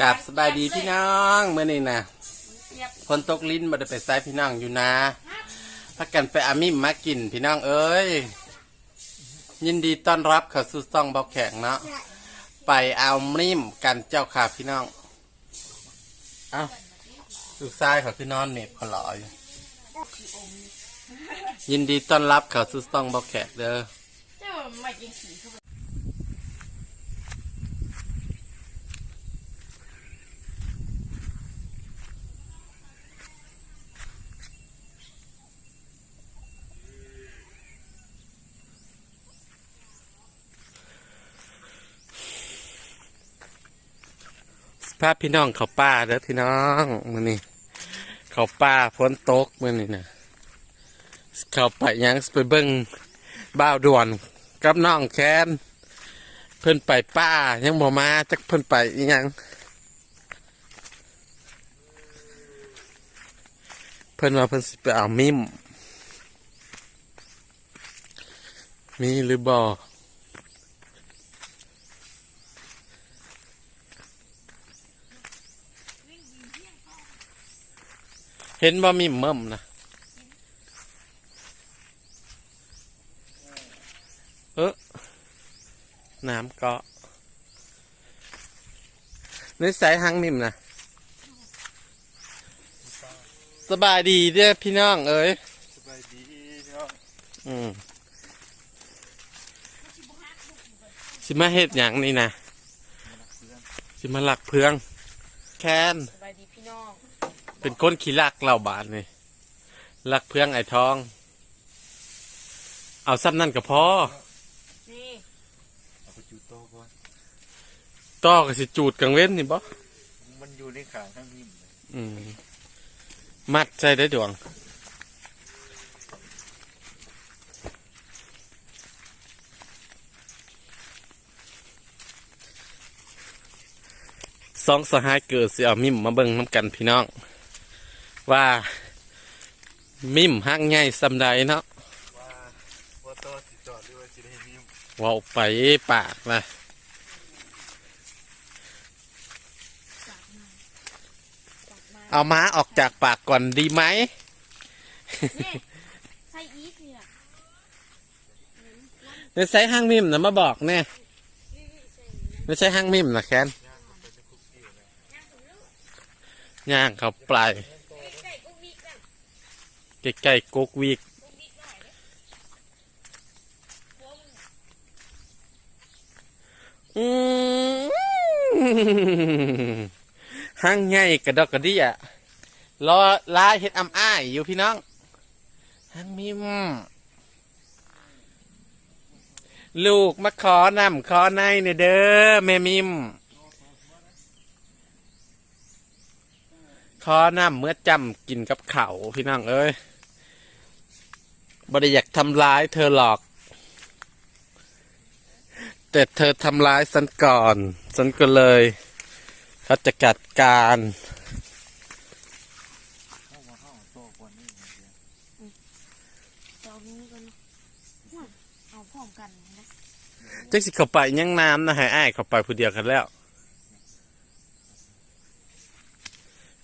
กับสบายดีพี่น้องเมื่อนี้นะฝนตกลิ้นมาได้ไปใส่พี่น้องอยู่นะพักกันไปอามิมมากินพี่น้องเอ้ย ยินดีต้อนรับเข้าสู่ซ่องเบาแข็งเนาะไปเอามิมกันเจ้าค่ะพี่น้องเอาลูกชายเขาพี่น้อนเนบเขาลอยยินดีต้อนรับเข้าสู่ซ่องเบาแขกเด้อ เจ้าไม่กินสีเข้าไปสภาพพี่น้องเขาป้าเด้อพี่น้องมือนี่เขาป้าพ้นตกมือนี่นะเขาไปยังไปเบิ้งบ้าวด่วนกับน้องแคนเพิ่นไปป้ายังบ่มาจักเพิ่นไปอีหยังเพิ่นว่าเพิ่นสิไปเอามิมมีหรือบ่ เห็นบ่มิมเมิ่มนะเออน้ำเกาะนิสัยหังมิมนะสบายดีเด้อพี่น้องเอ้ยสบายดีเนาะอืมสิมาเฮ็ดหยังนี่นะสิมาหลักเพือง แคน สบายดีพี่น้อง เป็นคนขี้ลักเหล่าบาทนี่ลักเพืองไอ้ทอง เอาซ้ำนั่นก็พอนี่เอาไปจูโต้ก่อนต่อก็สิจูดกังเว้นนี่บ่มันอยู่ในขางข้างนิ่มเลยอืมมัดใจได้ดวง สองสหายเกิดสิเอามิมมาเบิ่งน้ำกันพี่น้อง ว่ามิมหักใหญ่สำใดเนาะว่าว่าโต้สิจอดหรือว่าสิได้นิ่มเว้าไปปากนะเอาม้าออกจากปากก่อนดีไหมนี่ใส่อีกเนี่ยในใช้ห้างมิมนะมาบอกแน่ไม่ใช่ห้างมิมนะแคนย่างเขาปลายใส่กุ๊กบิ๊กกัน ใกล้ๆกกวีกอืมห้างใหญ่กระดอกกระดี่ยรอลาเห็ดอำอ้ายอยู่พี่น้องห้างมิมลูกมาขอนำขอในเนี่ยเด้อแม่มิม ขอนำเมื่อจำกินกับเขาพี่น้องเอ้ย บริอยากทำร้ายเธอหรอก แต่เธอทำร้ายฉันก่อน ฉันก็เลยเขาจะจัดการเข้ามาเข้าโต้ก่อนนี่มันเดียวเอานี้กันเอาพร้อมกันนะจักสิเข้าไปยังน้ำนะให้อ้ายเข้าไปผู้เดียวกันแล้ว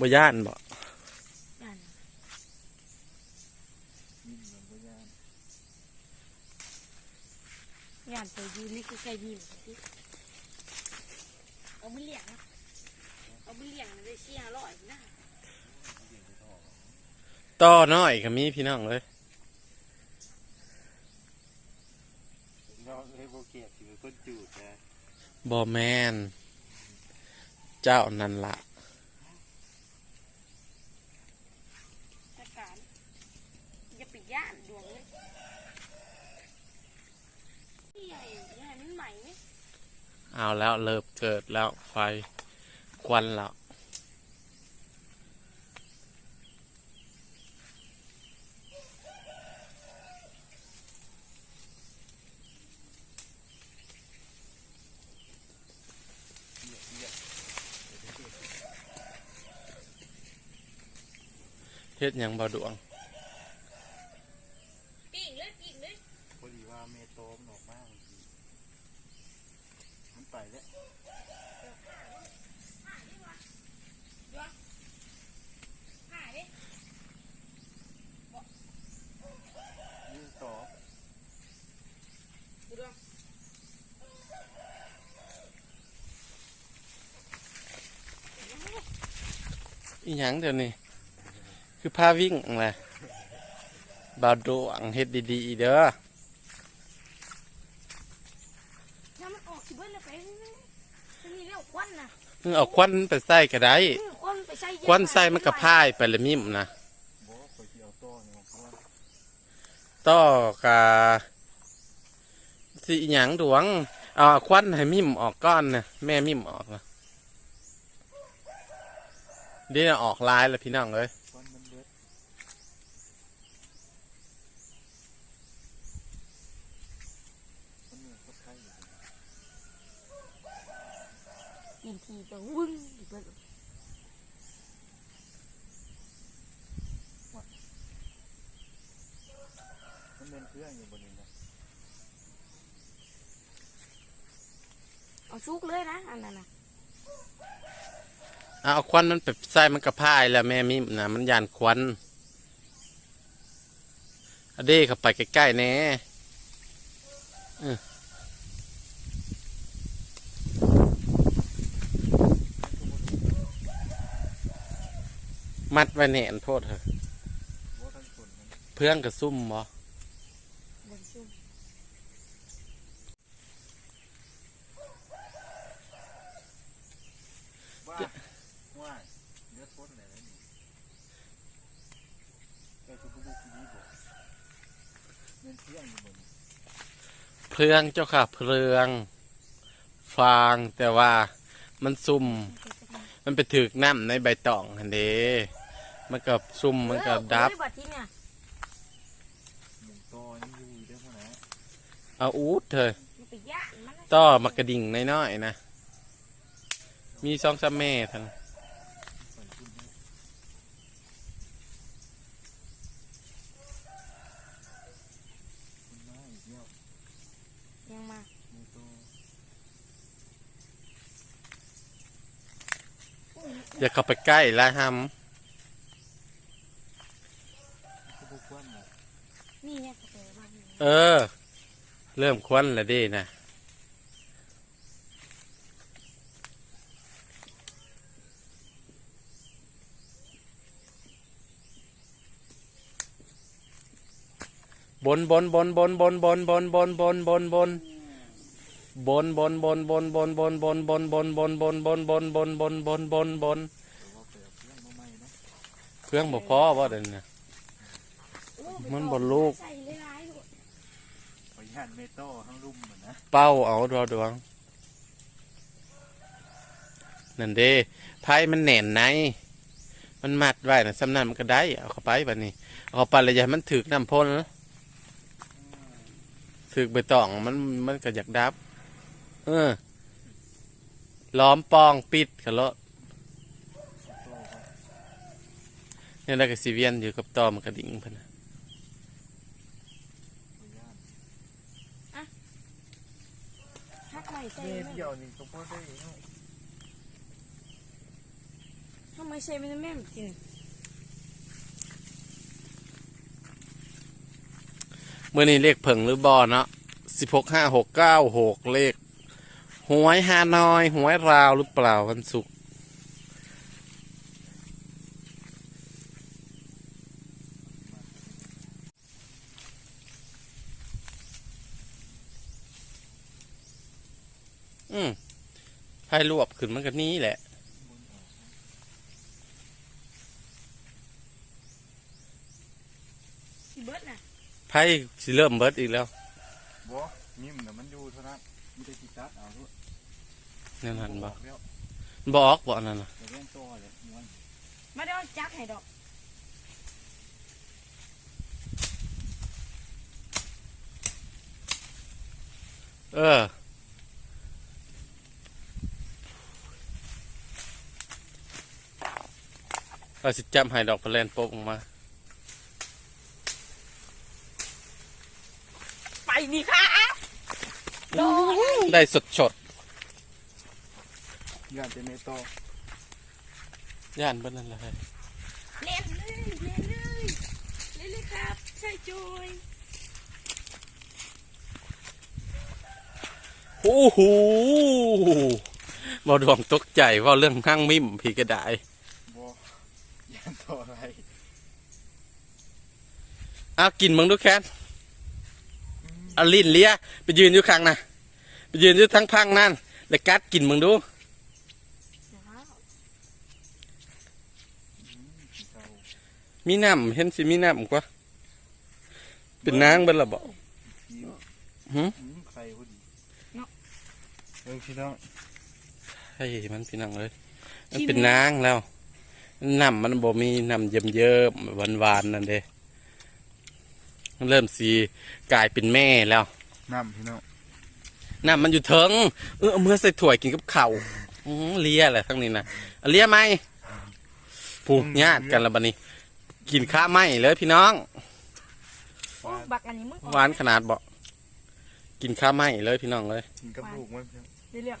บ่ย่านบ่ นั่น นิ่มมันก็ยาก ย่านตัวยืนนี่คือไก่ยิ้มเอาไปเลี้ยงนะเอาไปเลี้ยงนะได้เชี่ยอร่อยนะต่อน้อยก็มีพี่น้องเลยน้องเอ้ยโบเกียถือคนจูดนะบอแมน เจ้านั่นละ จัดการอย่าไปย่านดวงเลยใหญ่ใหญ่มันใหม่ไหม เอาแล้วเริ่มเกิดแล้วไฟควันแล้วเฮ็ดหยังบ่ดวงปิ้งเลยปิ้งเลย พอดีว่าเมโตมนออกมากมันไปแล้ว อี หยังเดี๋ยวนี้คือพาวิ่งอะไรบาวดวงเฮ็ดดีๆเด้อถ้ามันออกสิเบิ้ลเลยไปมันนี่เรียกควันนะมึงเอาควันไปใส่ก็ได้ อืมควันไปใส่เยอะควันใส่มันก็พายไปละมิมนะบ่คอยสิเอาต้อเนี่ยเพราะว่าต่อกะสิอีหยังดวงเอาควันให้มิมออกก้อนนะแม่มิมออกนะ เดี๋ยวออกลายแล้วพี่น้องเอ้ยควันมันเบิดมันเหมือนกับไข่อยู่กินทีก็วึ้งสิเบิ้ลมันเป็นเครื่องอยู่บนนี้นะเอาซุกเลยนะอันนั้นนะ เอาควันมันไปใส่มันก็พายแล้วแม่มิมนะมันยานควันอเด้เข้าไปใกล้ๆแน่มัดไว้แน่นโทษเถอะเพื่องกระซุ่มบ่นซุ่ม ว่าว่าเลือดพ้นอะไรแล้วนี่แต่คือผู้ดูทีวีบ่ เพลืองเจ้าค่ะเพลืองฟางแต่ว่ามันซุ่ม มันไปถึกน้ำในใบตองหันเดมันกับซุ่มมันกับดับ เอาไปบัดที่เนี่ยหมุนต้อยังอยู่อยู่เด้อพ่อนะเอาอูดเถอะมันไปย่างมันนะต่อมากระดิ่งน้อยๆนะ มีสองสามแม่ท่าน ใส่ขึ้นให้คุณมาอีกแล้ว ยังมา มีต้อ อย่าเข้าไปใกล้ละฮัมคือบุกวันน่ะนี่เนี่ยกาแฟบ้านนี่เออ เริ่มควันแล้วดินะบนบนบนบนบนบนบนบนบนบนบน บนบนบนบนบนบนบนบนบนบนบนบนบนบนบนบนบนบนเครื่องมาใหม่องบ่พอบ่เดี๋ยวนี้มันบ่ลูกใส่หยๆลูกขออนุญาตเมโต้ทั้งลุ่มเหมือนนะเป้าเอาดอดวงนั่นเด้ไพ่มันแหน่นในมันมัดไว้นะสำนันมันก็ได้ เอาเข้าไปบัดนี้ เอาเข้าไปแล้วอย่ามันถึกน้ำพ่นนะถึกใบตองมันมันก็อยากดับ เออล้อมปองปิดกันแล้วโต้ก็เนี่ยแล้วก็สิเวียนอยู่กับตอมันกระดิ่งเพิ่นน่ะขออนุญาตฮักใหม่ใส่เมแม่เดียวนี่ก็พอได้เนาะทำไมใส่ไม่ได้แม่จริงเมื่อนี้เลขเผิงหรือบอเนาะสิบหกห้าหกเก้าหกเลข หวยฮานอย หวยราวหรือเปล่าวันศุกร์อืมไพ่รวบขึ้นมันก็นี้แหละสิเบิดน่ะไพ่สิเริ่มเบิดอีกแล้วบ่มิมน่ะมันอยู่เท่านั้น มีแต่สิตัดเอาด้วยนั่นหันบอออกแล้วบอกบอกนั่นน่ะแต่เล่นโต้เลยม้วนมาได้เอาจักให้ดอกเออเราสิจำให้ดอกพะแลนโป๊กออกมา ไปนี่ค่ะโดน ได้สดสดญาติเมโต้ๆย่านเบิ้นั่นแหละเฮ้ยเล่นเลยเล่นเลยเล่นเลยครับ ใช่จอยโอ้โหบอดวงตกใจว่าเรื่องข้างมิมพี่ก็ได้บ่ตัวอะไรเอากินมึงดูแคนเอาลิ้นเลียไปยืนอยู่ข้างนะไป ยืนอยู่ทั้งพังนั่นแล้วกัดกินมึงดูนะครับเก่ามีน้ำเห็นสิมีน้ำกว่าเป็นนางเบิ่นละบ่ยิ้วหืมอืมใครพอดีเรื่องพี่น้องเฮ้ยมันพี่น้องเลยมันเป็นนางแล้วน้ำมันบ่มีน้ำเยิ้มๆหวานๆนั่นเด้มันเริ่มสีกลายเป็นแม่แล้วน้ำพี่น้อง น้ำมันอยู่เทิงเออเอามื่อใส่ถ้วยกินกับข้าวอื้อเลียแหละทั้งนี้นะเอาเลียไหมผูกญาติกันแล้วบัดนี้ กินข้าวไหมเลยพี่น้อง โอ้บักอันนี้มึงหวานขนาดบ่กินข้าวไหมเลยพี่น้องเลย กินกับลูกมันพี่น้องได้เรื่อง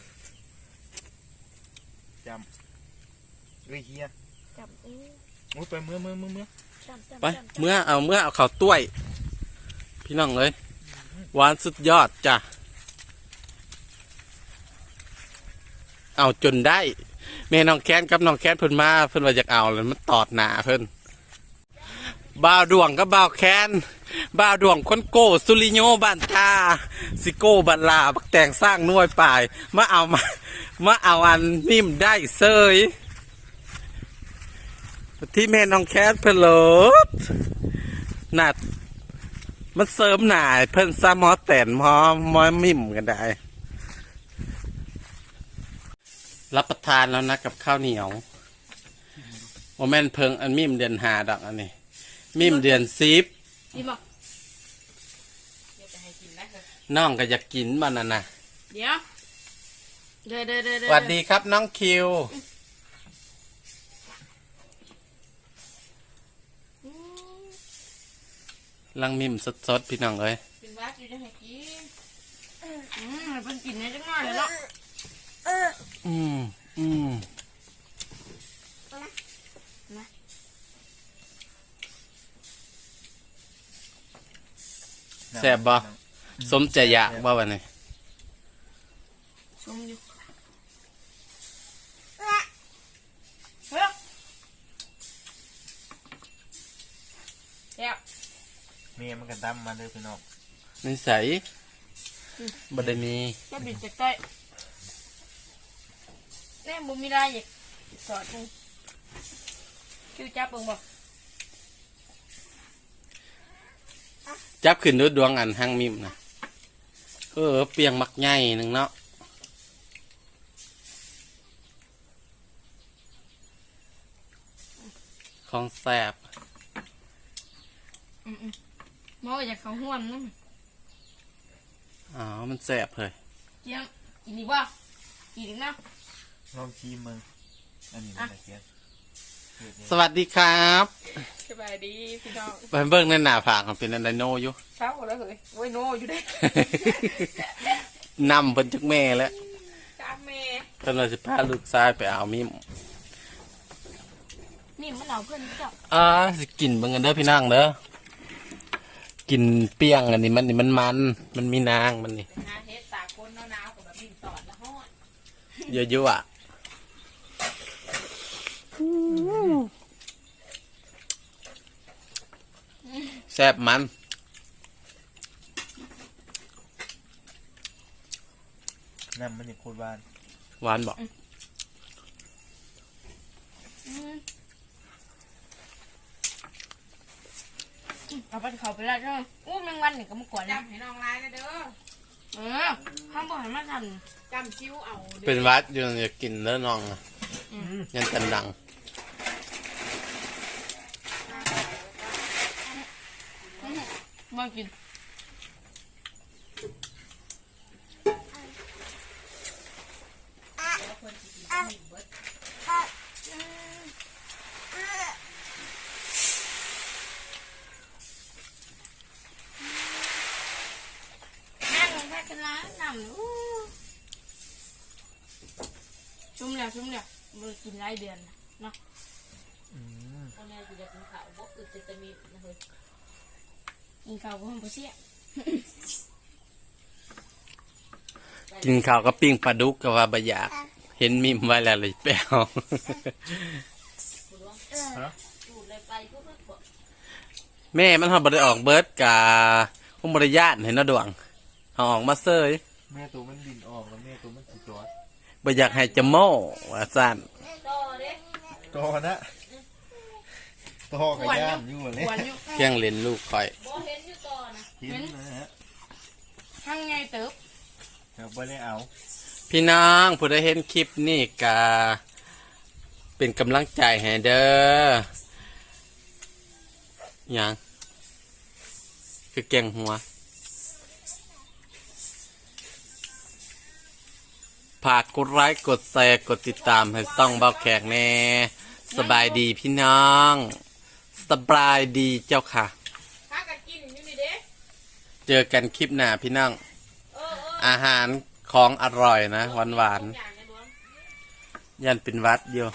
เอ้ยเฮียจับเอ้ยโอ้ยไปเมื่อเมื่อเมื่อเมื่อจับจับไปจับเมื่อเอาเมื่อเอาข้าวต้วย พี่น้องเลยหวานสุดยอดจ้ะ เอาจนได้แม่น้องแค้นกับน้องแค้นเพิ่นมาเพิ่นว่าอยากเอาแล้วมันตอดหนาเพิ่นบ่าวดวงกับบ่าวแค้นบ่าวดวงคนโก้สุริโยบ้านตาสิโก้บันลาบักแต่งสร้างน่วยป่ายมาเอามามาเอาอันนิ่มได้เซยที่แม่น้องแค้นเพิ่นลดหนามันเสริมหนาเพิ่นซ้ำมอแต่นมอมอมิ่มกันได้ รับประทานแล้วนะกับข้าวเหนียวโมแมนเพิงอันมิมเดือนหาดอกอันนี้ มิมเดือนสิบดีบอกน้องก็อยากกินมันน่ะนะเดี๋ยวเดี๋ยวเดี๋ยวเดี๋ยวสวัสดีครับน้องคิว อืมลังมิมสดๆพี่น้องเอ้ยเป็นวัดอยู่ได้ให้กินอืมเพิ่นกินได้จังหน่อยแล้วเนาะ อืมอืมแซ่บบ่สมใจอยากบ่วันนี้ชมอยู่เฮ้ยเดี๋ยวเมียมันกันตั้มมาเลยพี่น้องนิสัยบ่ได้มีจะบิดจากใต้ แน่บุมีได้อีกสอดมึงคิวจับเบิ่งบ่จับขึ้นด้วยดวงอันหังมิมนะเออ เปียงมักใหญ่หนึ่งเนาะของแสบมองอยากเขาห้วนนั่นอ๋อมันแสบเลยเจียงกินอีกบ่กินอีกนะ ลองชิมมึงอันนี้มันตะเกียบเกิดเนี่ยสวัสดีครับสบายดีพี่น้องไปเบิ่งในหน้าผากมันเป็นอะไรโนอยู่เช้าแล้วเฮ้ยโอ้ยโนอยู่ได้นำเพิ่นจักแม่แล้วจ้าแม่เพิ่นว่าสิพาลูกชายไปเอามิมนี่มันเอาเพื่อนเจ้าอ่าสิกินเบิ่งกันเด้อพี่น้องเด้อกินเปียงอันนี้มันนี่มันมัน มันมีนางมันนี่นาเฮ็ดตากคนหนาวๆกับแบบบินตอดละห้อนเยอะๆอะ แซ่บมัน น้ำมันนี่โคตรหวานหวานบอกอืมเอาไปเขาไปแล้วใช่ไหมอู้แมงวันนี่ก็มากวนนะจำให้น้องลายนะเด้อเออห้ามบอกให้มาทันจำชิวเอาเด้อ เป็นหวัดอยู่อยากกินแล้วน้องอะยันตันดัง มากินนั่งแค่กันล้างน้ำอู้ชุ่มแล้วชุ่มแล้วมือกินหลายเดือนนะเนาะอืมตอนนี้กูจะกินข้าวบกอึดจะจะมีนะเฮ้ย กินข้าวก็ห้องเสียกินข้าวกับปิ้งปลาดุกก็ว่าบะอยาก เห็นมิมไว้แล้วเลยแปลวส่ทุกทุกบ่แม่มันทำบริออกเบิร์ดกาคงบริญาตเห็นนะดวงเอาออกมาเซยแม่ตัวมันบินออกแล้วแม่ตัวมันสิจอดบ่อยากให้จะโม่ว่าสั่นต่อเด้ต่อนะ ต่อกับย่านอยู่เลยหวานอยู่เพียงเล่นลูกคอยบ่เห็นอยู่ต่อนะกินนะฮะข้างไงเติบครับไม่ได้เอาพี่น้องผู้ได้เห็นคลิปนี่กาเป็นกำลังใจให้เด้อหยังคือแกงหัว ฝากกดไลค์กดแชร์กดติดตามให้ต้องเบาแขกแน่ สบายดีพี่น้อง สบายดีเจ้าค่ะ พากันกินอยู่นี่เด้เจอกันคลิปหน้าพี่น้อง เออเอออาหารของอร่อยนะหวานหวานทุกอย่างเนี่ยรวมๆยันเป็นหวัดอยู่